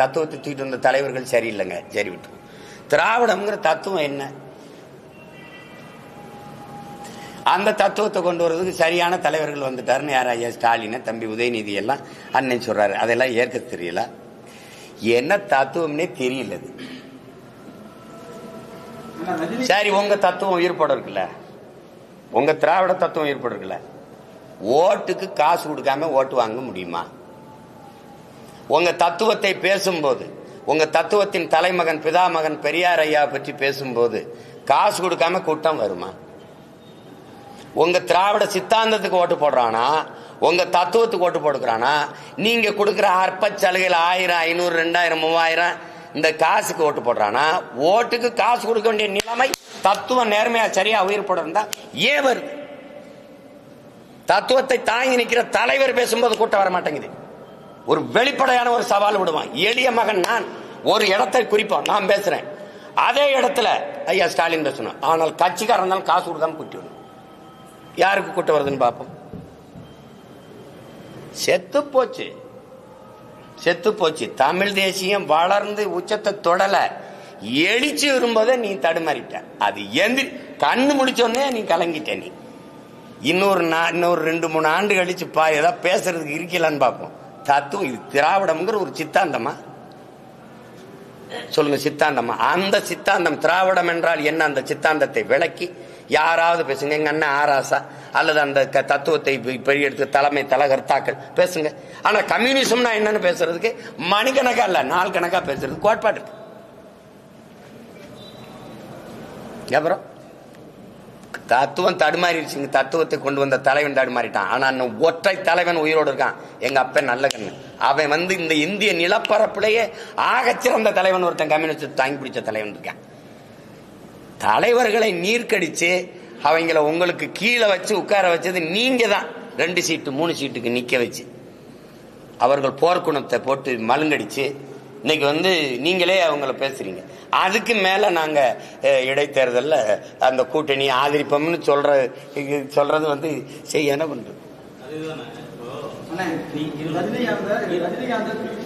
தத்துவத்தை தூக்கிட்டு வந்த தலைவர்கள் சரியில்லைங்க. சரி விட்டு. திராவிடம்ங்கிற தத்துவம் என்ன? அந்த தத்துவத்தை கொண்டு வர்றதுக்கு சரியான தலைவர்கள் வந்துட்டாருன்னு யார் ஐயா ஸ்டாலின் தம்பி உதயநிதி எல்லாம் அண்ணன் சொல்றாரு. அதெல்லாம் ஏற்க தெரியல. என்ன தத்துவம்னே தெரியல அது. சரி உங்க தத்துவம் உயிர்ப்பட இருக்குல்ல? உங்க திராவிட தத்துவம் ஈர்ப்பட இருக்குல்ல? ஓட்டுக்கு காசு கொடுக்காம ஓட்டு வாங்க முடியுமா? உங்க தத்துவத்தை பேசும்போது உங்க தத்துவத்தின் தலைமகன் பிதாமகன் பெரியார் ஐயா பற்றி பேசும்போது காசு கொடுக்காம கூட்டம் வருமா? உங்க திராவிட சித்தாந்தத்துக்கு ஓட்டு போடுறானா? உங்க தத்துவத்துக்கு ஓட்டு போடுக்கிறானா நீங்க கொடுக்குற அற்ப சலுகையில் ஆயிரம் ஐநூறு ரெண்டாயிரம் மூவாயிரம் இந்த காசுக்கு ஓட்டு போடுறானா? ஓட்டுக்கு காசு கொடுக்க வேண்டிய நிலைமை தத்துவம் நேர்மையா சரியா உயிர் போட இருந்தா ஏன் வருது தத்துவத்தை தாங்கி நிற்கிற தலைவர் பேசும்போது கூட்டம் வர மாட்டேங்குது ஒரு வெளிப்படையான ஒரு சவால் விடுவான். எளிய மகன் நான். ஒரு இடத்தை குறிப்பான் நான் பேசுறேன். அதே இடத்துல ஐயா ஸ்டாலின் பேசணும். ஆனால் கட்சிக்காரன் இருந்தாலும் காசு கொடுக்காம கூட்டி வரணும். யாருக்கு கூட்டம் வருதுன்னு பார்ப்போம். செத்து போச்சு. செத்து போச்சு. தமிழ் தேசியம் வளர்ந்து உச்சத்தை தொடல. எழுச்சி வரும்போதே நீ தடுமாறிட்ட. அது எந்திரி கண்ணு முடிச்சோடனே நீ கலங்கிட்ட நீ. இன்னொரு நா- இன்னொரு ரெண்டு மூணு ஆண்டு கழிச்சு பா ஏதாவது பேசுறதுக்கு இருக்கலான்னு பார்ப்போம். தத்துவம் இது திராவிடம்ங்கிற ஒரு சித்தாந்தமா? சொல்லுங்க சித்தாந்தமா. அந்த சித்தாந்தம் திராவிடம் என்றால் என்ன? அந்த சித்தாந்தத்தை விளக்கி யாராவது பேசுங்க எங்க அண்ணன் ஆராசா அல்லது அந்த க- தத்துவத்தை பெ- பெரிய எடுத்து தலைமை தலகர்த்தாக்கள் பேசுங்க. ஆனா கம்யூனிசம்னா என்னன்னு பேசுறதுக்கு மணிக்கணக்கா இல்ல நாள் கணக்கா பேசுறது கோட்பாடு இருக்கு. அப்புறம்? தத்துவம் தடுமாறிடுச்சுங்க தத்துவத்தை கொண்டு வந்த தலைவன் தடுமாறிட்டான். ஆனால் இன்னும் ஒற்றை தலைவன் உயிரோடு இருக்கான். எங்கள் அப்பன் நல்ல கண்ணு. அவன் வந்து இந்த இந்திய நிலப்பரப்புலேயே ஆகச்சிறந்த தலைவன் ஒருத்தன் கம்யூனிஸ்ட் தாங்கி பிடிச்ச தலைவன் இருக்கான். தலைவர்களை நீர்க்கடிச்சு அவங்கள உங்களுக்கு கீழே வச்சு உட்கார வச்சது நீங்கள் தான் ரெண்டு சீட்டு மூணு சீட்டுக்கு நிற்க வச்சு. அவர்கள் போர்க்குணத்தை போட்டு மழுங்கடிச்சு இன்னைக்கு வந்து நீங்களே அவங்கள பேசுறீங்க. அதுக்கு மேல நாங்க இடைத்தேர்தலில் அந்த கூட்டணி ஆதரிப்போம்னு சொல்ற சொல்றது வந்து செய்ய என்ன பண்றது?